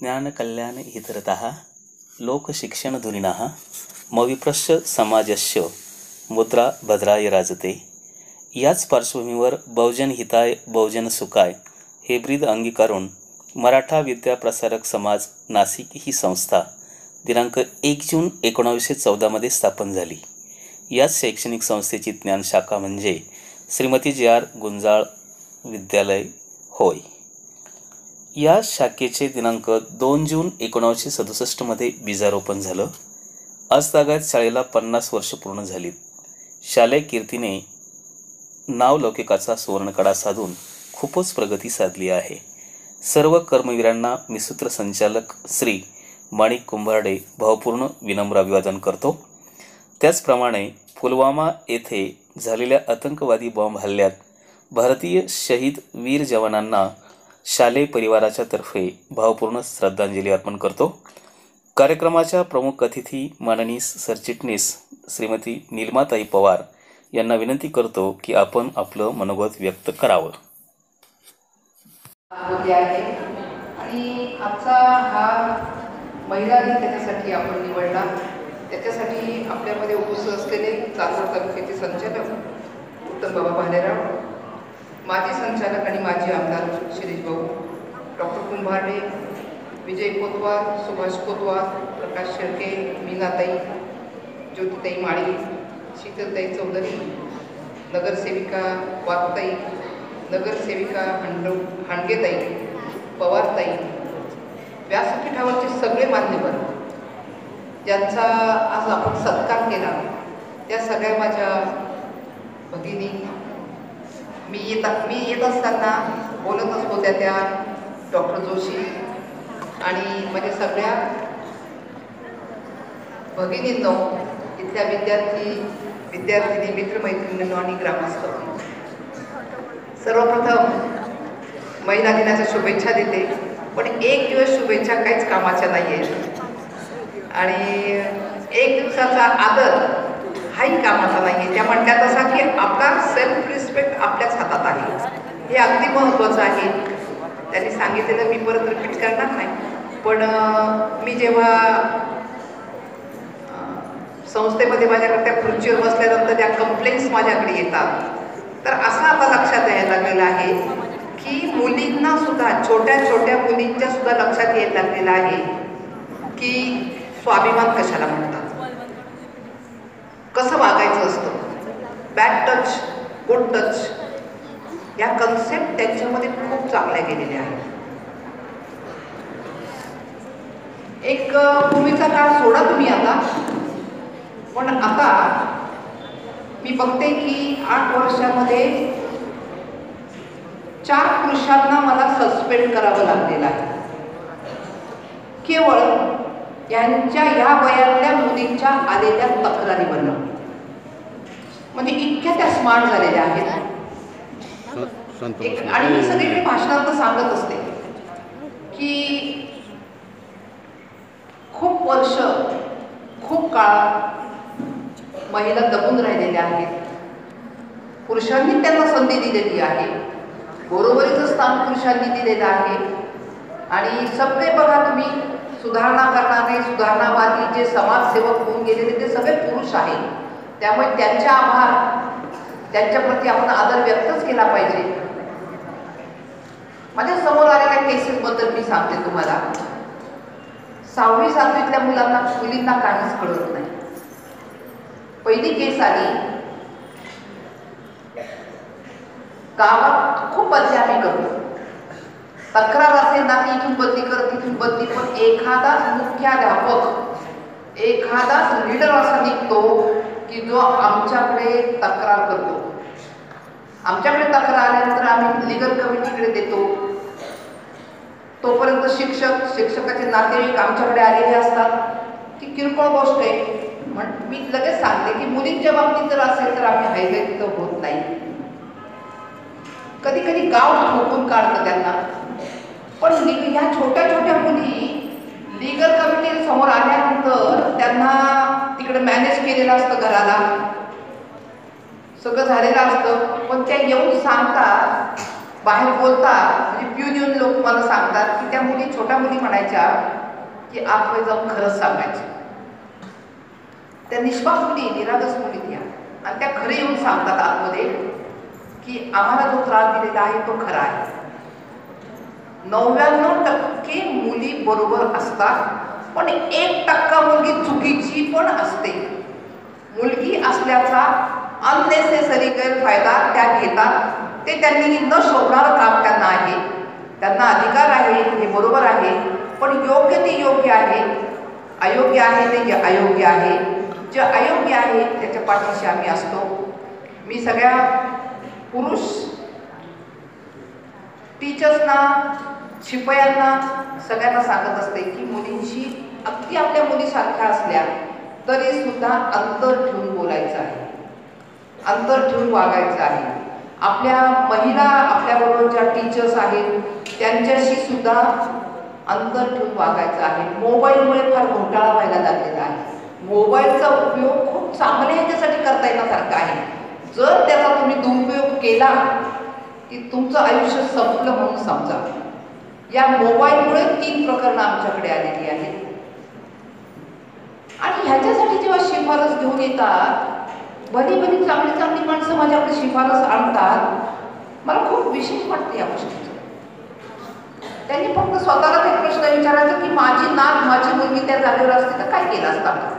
ज्ञानकल्याण इतरतः लोकशिक्षणधुरिणः मविप्रश्य समाजस्य मुद्रा भद्राय राजते। याच पार्श्वभूमीवर बहुजन हिताय बहुजन सुखाय हे ब्रीद अंगीकारून मराठा विद्या प्रसारक समाज नाशिक ही संस्था दिनांक एक जून एकोणावीसशे चौदामध्ये स्थापन झाली. याच शैक्षणिक संस्थेची ज्ञानशाखा म्हणजे श्रीमती जे आर गुंजाळ विद्यालय होय. या शाखेचे दिनांक दोन जून एकोणावीसशे सदुसष्टमध्ये बीजारोपण झालं. आजतागायत शाळेला पन्नास वर्ष पूर्ण झालीत शालेय कीर्तीने नावलौकिकाचा सुवर्णकडा साधून खूपच प्रगती साधली आहे. सर्व कर्मवीरांना मी सूत्रसंचालक श्री माणिक कुंभारडे भावपूर्ण विनम्र अभिवादन करतो. त्याचप्रमाणे पुलवामा येथे झालेल्या आतंकवादी बॉम्ब हल्ल्यात भारतीय शहीद वीर जवानांना शालेय परिवाराच्या तर्फे भावपूर्ण श्रद्धांजली अर्पण करतो. कार्यक्रमाच्या प्रमुख अतिथी माननीय सरचिटणीस श्रीमती निलमाताई पवार यांना विनंती करतो की आपण आपलं मनोगत व्यक्त करावं. आणि आजचा हा महिला दिन त्याच्यासाठी आपण निवडला. त्याच्यासाठी आपल्यामध्ये उपस्थित असलेले चांदूर तालुक्याचे संचालक उत्तम बाबा भालेराव माजी संचालक आणि माजी आमदार शिरीष भाऊ डॉक्टर कुंभारडे विजय कोतवार सुभाष कोतवार प्रकाश शेळके मीनाताई ज्योतिताई माळी शीतलताई चौधरी नगरसेविका वाघताई नगरसेविका हांड हांडगेताई पवारताई व्यासपीठावरचे सगळे मान्यवर ज्यांचा आज आपण सत्कार केला त्या सगळ्या माझ्या भगिनी मी येत मी येत असताना बोलतच होत्या त्या डॉक्टर जोशी आणि म्हणजे सगळ्या भगिनींनो इथल्या विद्यार्थी विद्यार्थिनी मित्रमैत्रिणींनो आणि ग्रामस्थ सर्वप्रथम महिला दिनाच्या शुभेच्छा देते. पण एक दिवस शुभेच्छा काहीच कामाच्या नाही आहेत आणि एक दिवसाचा आदर हाही कामाचा नाही आहे त्या म्हणतात असा की आपला सेल्फ रिस्पेक्ट आपल्या हे अगदी महत्त्वाचं आहे. त्यांनी सांगितलेलं मी परत रिपीट करणार नाही. पण मी जेव्हा संस्थेमध्ये माझ्याकडे त्या खुर्चीवर बसल्यानंतर त्या कंप्लेंट्स माझ्याकडे येतात. तर असं आता लक्षात यायला लागलेलं आहे की मुलींना सुद्धा छोट्या छोट्या मुलींच्या सुद्धा लक्षात यायला लागलेलं आहे की स्वाभिमान कशाला म्हणतात? कसं वागायचं असतं? बॅड टच गुड टच या कन्सेप्ट त्यांच्यामध्ये खूप चांगल्या गेलेल्या आहेत. एक पूर्वीचा काळ सोडा तुम्ही आता. पण आता मी बघते की आठ वर्षामध्ये चार पुरुषांना मला सस्पेंड करावं लागलेलं आहे. केवळ यांच्या ह्या वयातल्या मुलींच्या आलेल्या तक्रारीवरनं. म्हणजे इतक्या त्या स्मार्ट झालेल्या आहेत. एक आणि मी सगळीकडे भाषणात सांगत असते की खूप वर्ष खूप काळ महिला दबून राहिलेल्या आहेत. पुरुषांनी त्यांना संधी दिलेली आहे. बरोबरीचं स्थान पुरुषांनी दिलेलं आहे. आणि सगळे बघा तुम्ही सुधारणा करणारे सुधारणावादी जे समाजसेवक होऊन गेलेले ते सगळे पुरुष आहेत. त्यामुळे त्यांचे आभार त्यांच्याप्रती आपण आदर व्यक्तच केला पाहिजे. केसेसबद्दल मी सांगते तुम्हाला. सहावी सातवीतल्या मुलांना मुलींना काहीच कळत नाही. पहिली केस आली गावात खूप बदली आम्ही करतो तक्रार असेल ना की इथून बदली कर तिथून बदली. पण एखादाच मुख्याध्यापक एखादाच लीडर असा निघतो की जो आमच्याकडे तक्रार करतो. आमच्याकडे तक्रार आल्यानंतर आम्ही लिगल कमिटीकडे देतो. तोपर्यंत शिक्षक शिक्षकाचे नातेवाईक आमच्याकडे आलेले असतात. ती किरकोळ गोष्ट आहे. म्हण मी लगेच सांगते की मुलींच्या बाबतीत जर असेल तर आम्ही हायवे तिथं होत नाही. कधी कधी गाव ठोकून काढतं त्यांना. पण ह्या छोट्या छोट्या मुली लिगल कमिटी समोर आल्यानंतर त्यांना तिकडे मॅनेज केलेलं असतं घराला. सगळं झालेलं असतं. पण त्या येऊन सांगतात बाहेर बोलतात म्हणजे येऊन लोक मला सांगतात की त्या मुली छोट्या मुली म्हणायच्या की आतमध्ये जाऊन खरंच सांगायचे. त्या निष्पाप मुली निरागस मुली त्या. आणि त्या खरे येऊन सांगतात आतमध्ये की आम्हाला जो त्रास दिलेला आहे तो खरा आहे. नव्याण्णव टक्के मुली बरोबर असतात पण एक टक्का मुलगी चुकीची पण असते. मुलगी असल्याचा अननेसेसरी गैरफायदा त्या घेतात ते त्यांनी न शोधणारं काम त्यांना आहे. त्यांना अधिकार आहे हे बरोबर आहे पण योग्य ते योग्य आहे. अयोग्य आहे ते अयोग्य आहे. जे अयोग्य आहे त्याच्या पाठीशी आम्ही असतो. मी सगळ्या पुरुष टीचर्सना शिपयांना सगळ्यांना सांगत असते की मुलींशी अगदी आपल्या मुलीसारख्या असल्या तरी सुद्धा अंतर ठेवून बोलायचं आहे. अंतर ठेवून वागायचं आहे. आपल्या महिला आपल्याबरोबर ज्या टीचर्स आहेत त्यांच्याशी सुद्धा अंतर ठेवून वागायचं आहे. मोबाईलमुळे फार घोटाळा व्हायला लागलेला आहे. मोबाईलचा उपयोग खूप चांगल्या ह्याच्यासाठी करता येण्यासारखा आहे. जर त्याचा तुम्ही दुरुपयोग केला की तुमचं आयुष्य संपलं म्हणून समजा. या मोबाईलमुळे तीन प्रकरणं आमच्याकडे आलेली आहेत. आणि ह्याच्यासाठी जेव्हा शिफारस घेऊन येतात भली भली चांगली चांगली माणसं माझ्याकडे शिफारस आणतात मला खूप विशेष वाटते या गोष्टीचं. त्यांनी फक्त स्वतःलाच एक प्रश्न विचारायचा की माझी नात माझी मुलगी त्या जागेवर असते तर काय केलं असतं आपण?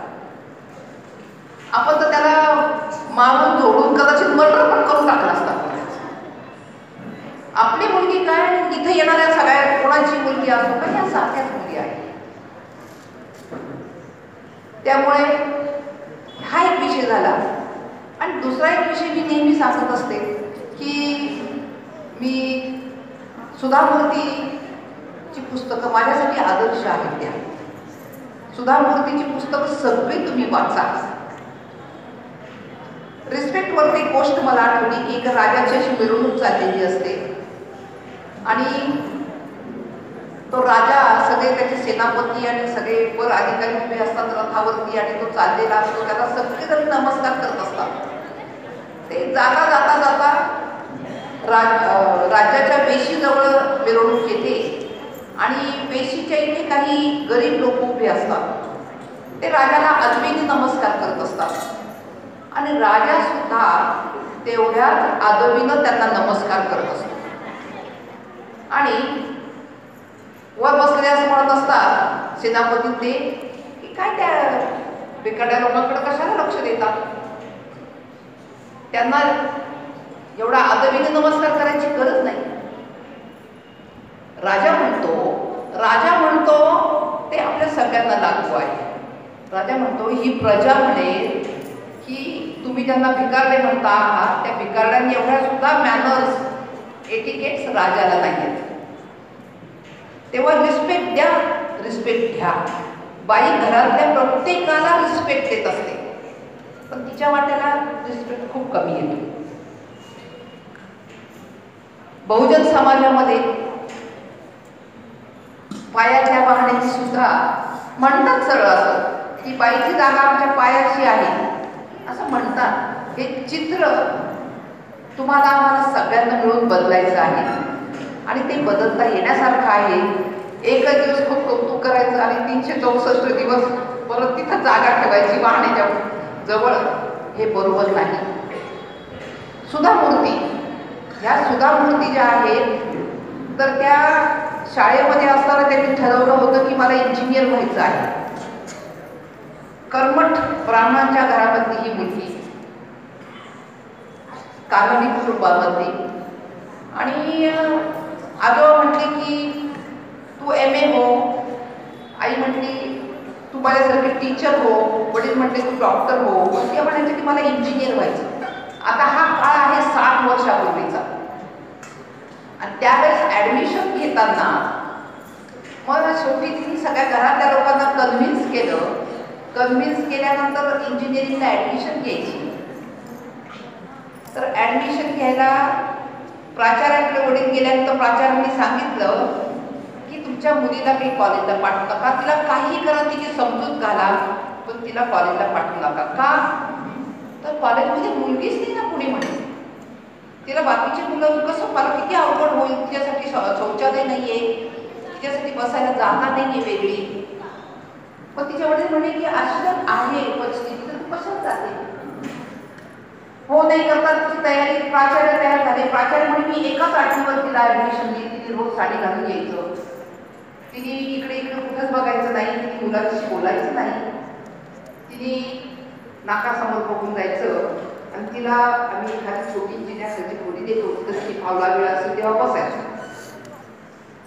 तर त्याला मारून जोडून कदाचित मर्डर पण करून टाकला असता आपली मुलगी काय? इथे येणाऱ्या सगळ्या कोणाची मुलगी असो का या सारख्याच मुली आहे त्यामुळे हा एक विषय झाला. आणि दुसरा एक विषय मी नेहमी सांगत असते की मी सुधामूर्तीची पुस्तकं माझ्यासाठी आदर्श आहेत त्या. सुधामूर्तीची पुस्तकं सगळी तुम्ही वाचा. रिस्पेक्टवरती गोष्ट मला आठवली की एक राजाची अशी मिरवणूक चाललेली असते. आणि तो राजा सगळे त्याचे सेनापती आणि सगळे वर अधिकारी उभे असतात रथावरती आणि तो चाललेला असतो. त्याला सगळेजण नमस्कार करत असतात. ते जाता जाता जाता राज राज्याच्या वेशीजवळ मिरवणूक येते. आणि वेशीच्या इथे काही गरीब लोक उभे असतात. ते राजाला आदबीने नमस्कार करत असतात. आणि राजा सुद्धा तेवढ्याच आदबीनं त्यांना नमस्कार करत असतो. आणि वर बसलेले असं म्हणत असतात सेनापती ते की काय त्या बिकाट्या लोकांकडे कशाला लक्ष देतात? त्यांना एवढा आदबीने नमस्कार करायची गरज नाही. राजा म्हणतो राजा म्हणतो ते आपल्या सगळ्यांना लागू आहे. राजा म्हणतो ही प्रजा म्हणेल की तुम्ही ज्यांना भिकारले म्हणता आहात त्या भिकारड्यांनी एवढ्या सुद्धा मॅनर्स एटिकेट्स राजाला नाही आहेत तेव्हा रिस्पेक्ट द्या रिस्पेक्ट घ्या. बाई घरातल्या प्रत्येकाला रिस्पेक्ट देत असते. पण तिच्या वाट्याला रिस्पेक्ट खूप कमी येतो. बहुजन समाजामध्ये पायातल्या वाहण्याची सुद्धा म्हणतात सरळ असं की बाईची जागा आमच्या पायाची आहे. असं म्हणतात. हे चित्र तुम्हाला आम्हाला सगळ्यांना मिळून बदलायचं आहे. आणि ते बदलता येण्यासारखं आहे. एकच दिवस खूप कौतुक करायचं आणि तीनशे चौसष्ट दिवस परत तिथं जागा ठेवायची वाहण्याच्या जवळ. हे बरोबर नाही. सुधा मूर्ती ह्या सुधा मूर्ती ज्या आहेत तर त्या शाळेमध्ये असताना त्यांनी ठरवलं होतं की मला इंजिनियर व्हायचं आहे. कर्मठ ब्राह्मणांच्या घरामधली ही मुलगी कानडी कुटुंबामधली आणि आजोबा म्हटले की तू एम ए हो. आई म्हटली तू माझ्यासारखे टीचर हो. वडील म्हटले तू डॉक्टर हो. ती म्हणायचे की मला इंजिनियर व्हायचं आता हा काळ आहे साठ वर्षापूर्वीचा. आणि त्यावेळेस ॲडमिशन घेताना मग शेवटी तिने सगळ्या घरातल्या लोकांना कन्व्हिन्स केलं. कन्व्हिन्स केल्यानंतर इंजिनिअरिंगला ॲडमिशन घ्यायची. तर ॲडमिशन घ्यायला प्राचार्याकडे वडील गेल्यानंतर प्राचार्यांनी सांगितलं की तुमच्या मुलीला काही कॉलेजला पाठवू नका. तिला काही करा तिची समजूत घाला पण तिला कॉलेजला पाठवू नका. का? तर कॉलेजमध्ये मुलगीच नाही ना पुढे म्हणे. तिला बाकीचे मुलं कसं मला किती अवघड होईल तिच्यासाठी शौचालय नाही आहे तिच्यासाठी बसायला जागा नाही आहे वेगळी. पण तिच्या वडील म्हणे की अशी जर आहे परिस्थिती तर कशात जाते हो नाही करता तुझी तयारी प्राचार्य तयार झाले. प्राचार्य म्हणे मी एकाच आठवीवर तिला ऍडमिशन दिली तिने रोज साडी घालून यायचं. तिने इकडे इकडे कुठंच बघायचं नाही तिने मुलाशी बोलायचं नाही. तिने नाकासमोर बघून जायचं. आणि तिला आम्ही एखादी छोटी जिन्यासाठी खोली देतो. तशी फावला वेळ असेल तेव्हा बसायचं.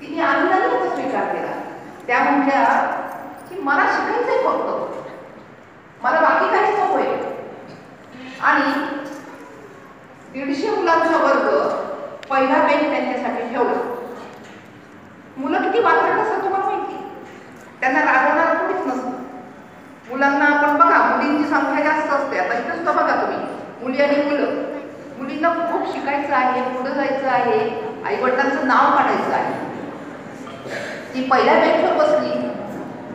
तिने आनंदाने स्वीकार केला. त्या म्हणल्या की मला शिकायचंय फक्त. मला बाकी काहीच नकोय. आणि दीडशे मुलांचा वर्ग पहिला बेंच त्यांच्यासाठी ठेवला. मुलं किती वाचत असतात तुम्हाला माहिती? त्यांना रागवणार कोणीच नसतं. मुलांना आपण बघा संख्या जास्त असते. आता इथं सुद्धा बघा तुम्ही. मुली आणि मुलं. मुलींना खूप शिकायचं आहे पुढं जायचं आहे. आईवडिलांचं नाव काढायचं आहे. ती पहिल्या बेंचवर बसली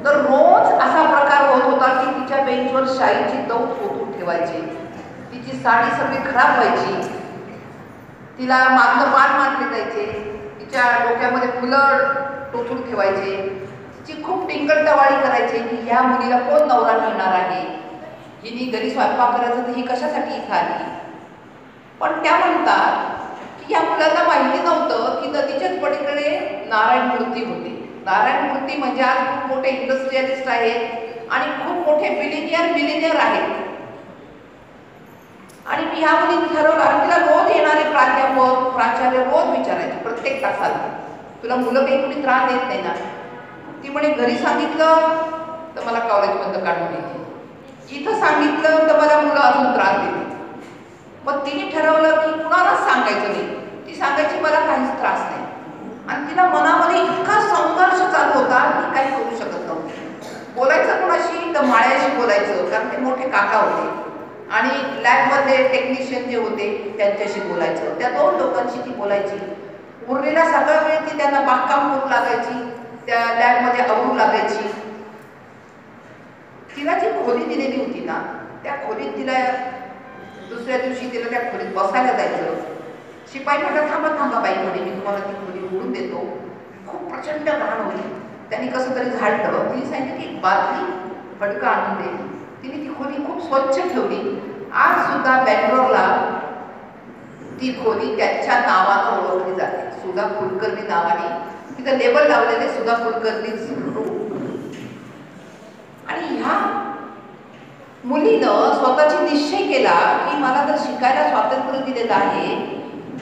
तर रोज असा प्रकार होत होता की तिच्या बेंचवर शाईची दौत ओतून ठेवायची. तिची साडी सगळी खराब व्हायची. तिला मागलं पान मारले जायचे. तिच्या डोक्यामध्ये फुलं टोचून ठेवायचे. तिची खूप टिंगल करायचे की ह्या मुलीला कोण नवरा मिळणार आहे? हिने घरी स्वयंपाक करायचं तर ही कशासाठी इथं आली? पण त्या म्हणतात की या मुलांना माहिती नव्हतं की नदीच्याच पलीकडे नारायण मूर्ती होती. नारायण मूर्ती म्हणजे आज खूप मोठे इंडस्ट्रियलिस्ट आहेत आणि खूप मोठे बिलिनियर बिलिनियर आहेत. आणि मी ह्या मुलीने ठरवलं आणि तिला रोज येणारे प्राध्यापक प्राचार्य रोज विचारायचे प्रत्येक तासाला. तुला मुलं काही कुणी त्रास देत नाही ना. ती म्हणे घरी सांगितलं तर मला कॉलेजमधनं काढून देते इथं सांगितलं तर मला मुलं अजून त्रास देते मग तिने ठरवलं की कुणालाच सांगायचं नाही. ती सांगायची मला काहीच त्रास नाही. आणि तिला मनामध्ये इतका संघर्ष चालू होता की काही करू शकत नव्हती. बोलायचं कुणाशी? तर माळ्याशी बोलायचं कारण ते मोठे काका होते. आणि लॅबमध्ये टेक्निशियन जे होते त्यांच्याशी बोलायचं. त्या दोन लोकांशी ती बोलायची. उरलेला सगळा वेळ ती त्यांना बागकाम करू लागायची. त्या लॅबमध्ये आवरू लागायची. दिलेली होती ना त्या खोलीत तिला दुसऱ्या दिवशी तिला त्या खोलीत बसायला जायचं. शिपाई म्हटलं थांबा थांबा बाई म्हणे मी तुम्हाला ती खोली उडून देतो. खूप प्रचंड घाण होती. त्यांनी कसं तरी झाडलं. तिने सांगितलं की एक बादली आणून दे. तिने ती खोली खूप स्वच्छ ठेवली. आज सुद्धा बँगलोरला ती खोली त्यांच्या नावानं ओळखली जाते. सुधा कुलकर्णी नावाने. तिथं लेबल लावलेले सुधा कुलकर्णीच आणि ह्या मुलीनं स्वतःची निश्चय केला की मला जर शिकायला स्वातंत्र्य दिलेलं आहे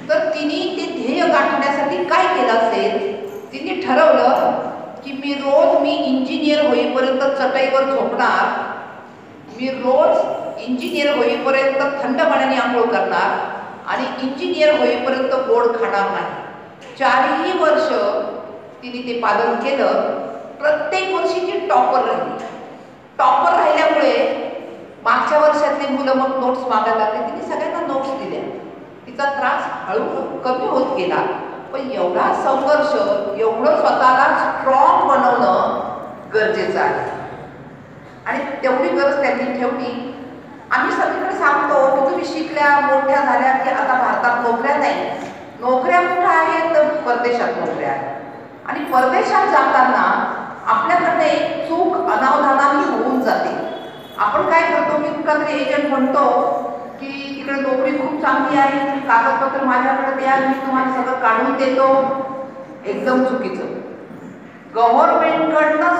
तर तिने ते ध्येय गाठण्यासाठी काय केलं असेल? तिने ठरवलं की मी रोज मी इंजिनियर होईपर्यंत चटईवर झोपणार मी रोज इंजिनियर होईपर्यंत थंड पाण्याने आंघोळ करणार आणि इंजिनियर होईपर्यंत गोड खाणार नाही. चारही वर्ष तिने ते पालन केलं. प्रत्येक वर्षी ती टॉपर राहिली. टॉपर राहिल्यामुळे मागच्या वर्षातली मुलं मग नोट्स मागायला लागले तिने सगळ्यांना नोट्स दिल्या. तिचा त्रास हळूहळू कमी होत गेला. पण एवढा संघर्ष एवढं स्वतःला स्ट्रॉंग बनवणं गरजेचं आहे. आणि तेवढी गरज त्यांनी ठेवली. आम्ही सगळीकडे सांगतो की तुम्ही शिकल्या मोठ्या झाल्या की आता भारतात नोकऱ्या नाही. नोकऱ्या कुठं आहेत? तर परदेशात नोकऱ्या आहेत. आणि परदेशात जाताना आपल्याकडनं एक चूक अनावधानाने होऊन जाते. आपण काय करतो? मी कुठला तरी एजंट म्हणतो की तिकडे नोकरी खूप चांगली आहे तुम्ही कागदपत्र माझ्याकडे द्या मी तुम्हाला सगळं काढून देतो. एकदम चुकीचं. गव्हर्नमेंटकडनं